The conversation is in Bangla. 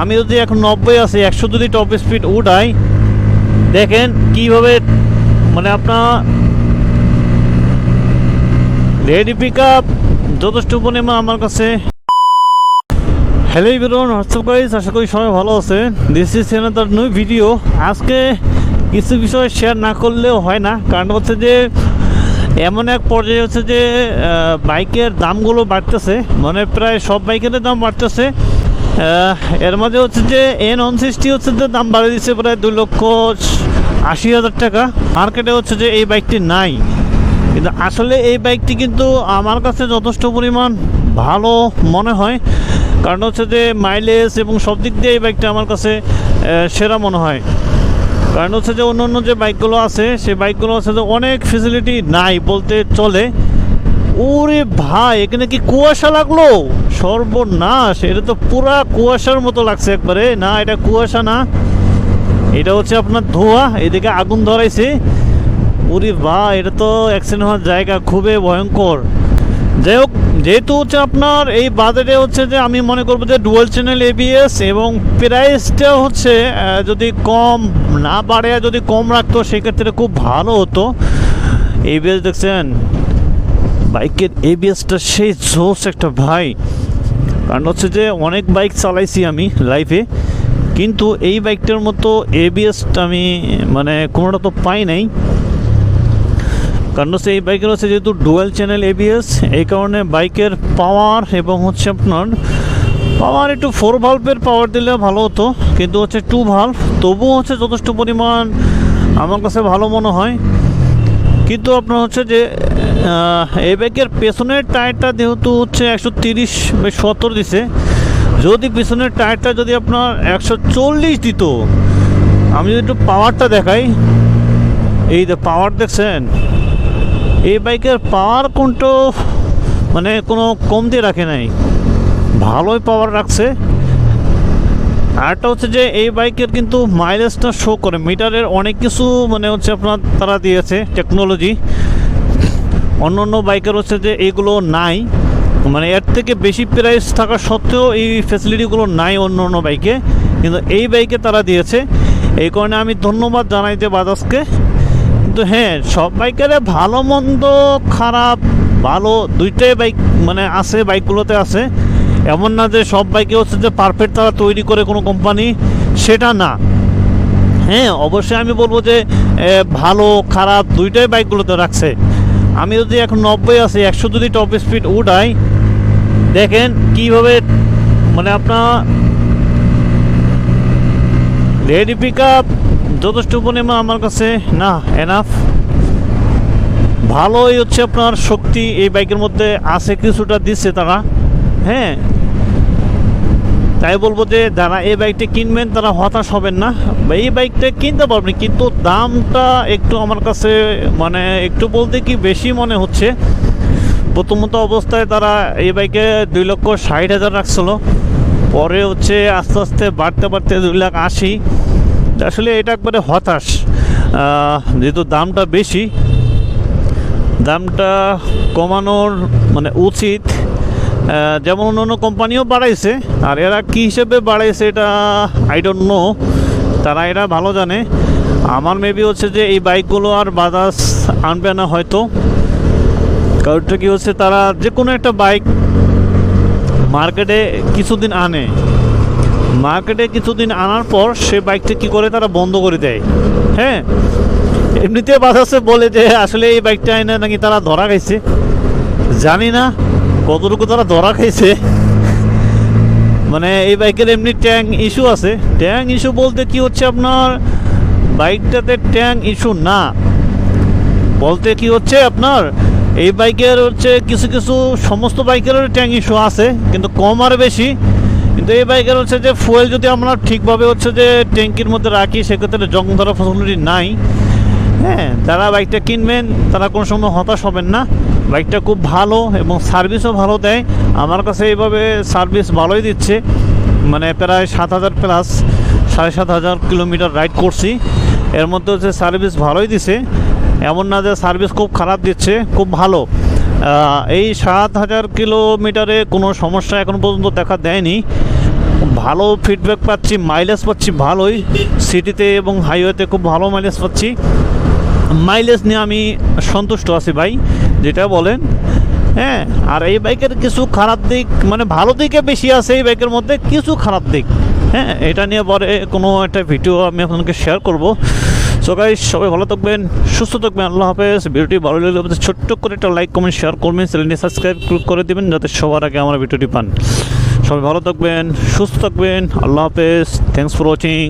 আমি যদি এখন নব্বই আছি, একশো যদি টপ স্পিড উঠাই, দেখেন কীভাবে মানে আপনার রেডি পিক আপ যথেষ্ট পরিমাণ আমার কাছে। হ্যালো ইভরিওয়ান হোয়াটসঅ্যাপ গাইস আশা করি সবাই ভালো আছে দিস ইজ তার নিউ ভিডিও আজকে কিছু বিষয় শেয়ার না করলেও হয় না। কারণ হচ্ছে যে, এমন এক পর্যায়ে হচ্ছে যে বাইকের দামগুলো বাড়তেছে। মানে প্রায় সব বাইকের দাম বাড়তেছে। এর মাঝে হচ্ছে যে এন ওয়ান সিক্সটি হচ্ছে যে দাম বাড়িয়ে দিচ্ছে প্রায় দুই লক্ষ আশি হাজার টাকা। মার্কেটে হচ্ছে যে এই বাইকটি নাই। কিন্তু আসলে এই বাইকটি কিন্তু আমার কাছে যথেষ্ট পরিমাণ ভালো মনে হয়। কারণ হচ্ছে যে মাইলেজ এবং সব দিক দিয়ে এই বাইকটা আমার কাছে সেরা মনে হয়। কারণ হচ্ছে যে অন্য অন্য যে বাইকগুলো আছে, সেই বাইকগুলো হচ্ছে যে অনেক ফেসিলিটি নাই বলতে চলে। ওরে ভাই, এখানে কি কুয়াশা লাগল? সর্বনাশ, এটা তো পুরা কুয়াশার মতো লাগছে একবারে। না, এটা কুয়াশা না। এটা হচ্ছে আপনার ধোঁয়া, এদিকে আগুন ধরাইছে। ওরে বা এটা তো অ্যাক্সিডেন্ট হওয়ার জায়গা, খুবই ভয়ঙ্কর। যাই হোক, যেহেতু হচ্ছে আপনার এই বাজারে হচ্ছে যে আমি মনে করব যে ডুয়াল চ্যানেল এবিএস এবং প্রাইসটা হচ্ছে যদি কম না বাড়ে যদি কম রাখতো, সেক্ষেত্রে খুব ভালো হতো। এবিএস দেখছেন? বাইকের এবিএসটা সেই জোস একটা ভাই। কারণ হচ্ছে যে অনেক বাইক চালাইছি আমি লাইফে কিন্তু এই বাইকটার মতো এবিএসটা আমি মানে কোনোটা তো পাই নাই। কারণ হচ্ছে এই বাইকের হচ্ছে যেহেতু ডুয়েল চ্যানেল এবিএস এই কারণে বাইকের পাওয়ার এবং হচ্ছে আপনার পাওয়ার একটু ফোর ভাল্বের পাওয়ার দিলে ভালো হতো, কিন্তু হচ্ছে টু ভাল্ব তবুও হচ্ছে যথেষ্ট পরিমাণ আমার কাছে ভালো মনে হয়। কিন্তু আপনার হচ্ছে যে এই বাইকের পেছনের টায়ারটা যেহেতু হচ্ছে একশো তিরিশ সত্তর দিছে, যদি পেছনের টায়ারটা যদি আপনার একশো চল্লিশ দিত, আমি যদি একটু পাওয়ারটা দেখাই, এই যে পাওয়ার দেখছেন, এই বাইকের পাওয়ার কোনটো মানে কোনো কম দিয়ে রাখে নাই, ভালোই পাওয়ার রাখছে। আরেকটা হচ্ছে যে এই বাইকের কিন্তু মাইলেজটা শো করে। মিটারের অনেক কিছু মানে হচ্ছে আপনার তারা দিয়েছে টেকনোলজি অন্য অন্য বাইকের হচ্ছে যে এইগুলো নাই। মানে এর থেকে বেশি প্রাইস থাকা সত্ত্বেও এই ফ্যাসিলিটিগুলো নাই অন্য অন্য বাইকে। কিন্তু এই বাইকে তারা দিয়েছে। এই কারণে আমি ধন্যবাদ জানাই যে বাজাজকে। কিন্তু হ্যাঁ সব বাইকের ভালো, মন্দ, খারাপ, ভালো দুইটাই বাইক মানে আছে, বাইকগুলোতে আছে। এমন না যে সব বাইকে হচ্ছে যে পারফেক্ট তারা তৈরি করে কোনো কোম্পানি সেটা না। হ্যাঁ অবশ্যই আমি বলব যে ভালো, খারাপ দুইটাই বাইকগুলোতে রাখছে। আমি যদি এখন নব্বই আছি, একশো যদি টপ স্পিড উঠাই, দেখেন কীভাবে মানে আপনার রেডি পিক আপ যথেষ্ট পরিমাণ আমার কাছে না এনাফ ভালোই হচ্ছে আপনার শক্তি এই বাইকের মধ্যে আছে, কিছুটা দিচ্ছে তারা। হ্যাঁ। তাই বলব যে যারা এই বাইকটা কিনবেন, তারা হতাশ হবেন না। এই বাইকটা কিনতে পারবেন, কিন্তু দামটা একটু আমার কাছে মানে একটু বলতে কি বেশি মনে হচ্ছে। প্রথমত অবস্থায় তারা এই বাইকে দুই লক্ষ ষাট হাজার রাখছিল। পরে হচ্ছে আস্তে আস্তে বাড়তে বাড়তে দুই লাখ আশি। আসলে এটা একবারে হতাশ। যেহেতু দামটা বেশি, দামটা কমানোর মানে উচিত। যেমন অন্য অন্য কোম্পানিও বাড়াইছে, আর এরা কী হিসেবে বাড়াইছে এটা আই ডোন্ট নো তারা এরা ভালো জানে। আমার মেবি হচ্ছে যে এই বাইকগুলো আর বাজাজ আনবে না হয়তো। কারণটা কি হচ্ছে, তারা যে কোনো একটা বাইক মার্কেটে কিছুদিন আনে। মার্কেটে কিছুদিন আনার পর সে বাইকটা কি করে, তারা বন্ধ করে দেয়। হ্যাঁ এমনিতে বাজাজে বলে যে আসলে এই বাইকটা এনে নাকি তারা ধরা গেছে জানি না। কতটুকু তারা ধরা খাইছে? মানে এই বাইকের এমনি ট্যাং ইস্যু আছে। ট্যাং ইস্যু বলতে কি হচ্ছে আপনার? বাইকটাতে ট্যাং ইস্যু না। বলতে কি হচ্ছে আপনার? এই বাইকের হচ্ছে কিছু কিছু সমস্ত বাইকের ট্যাং ইস্যু আছে, কিন্তু কম আর বেশি। কিন্তু এই বাইকের হচ্ছে যে ফুয়েল যদি আমরা ঠিকভাবে হচ্ছে যে ট্যাঙ্কির মধ্যে রাখি, সেক্ষেত্রে জং ধরা ফসিলিটি নাই। হ্যাঁ যারা বাইকটা কিনবেন, তারা কোনো সময় হতাশ হবেন না। বাইকটা খুব ভালো এবং সার্ভিসও ভালো দেয়। আমার কাছে এইভাবে সার্ভিস ভালোই দিচ্ছে। মানে প্রায় সাত হাজার প্লাস সাড়ে সাত হাজার কিলোমিটার রাইড করছি। এর মধ্যে হচ্ছে সার্ভিস ভালোই দিছে। এমন না যে সার্ভিস খুব খারাপ দিচ্ছে, খুব ভালো। এই সাত হাজার কিলোমিটারে কোনো সমস্যা এখন পর্যন্ত দেখা দেয়নি। ভালো ফিডব্যাক পাচ্ছি মাইলেজ পাচ্ছি ভালোই। সিটিতে এবং হাইওয়েতে খুব ভালো মাইলেজ পাচ্ছি। মাইলেজ নিয়ে আমি সন্তুষ্ট আছি ভাই, যেটা বলেন। হ্যাঁ আর এই বাইকের কিছু খারাপ দিক মানে ভালো দিকে বেশি আছে এই বাইকের মধ্যে, কিছু খারাপ দিক। হ্যাঁ এটা নিয়ে পরে কোনো একটা ভিডিও আমি আপনাকে শেয়ার করব। সো গাইস সবাই ভালো থাকবেন, সুস্থ থাকবেন, আল্লাহ হাফেজ। ভিডিওটি ভালো লাগলে ছোট্ট করে একটা লাইক কমেন্ট শেয়ার করবেন চ্যানেলটি সাবস্ক্রাইব করে দেবেন, যাতে সবার আগে আমার ভিডিওটি পান। সবাই ভালো থাকবেন সুস্থ থাকবেন। আল্লাহ হাফেজ। Thanks for watching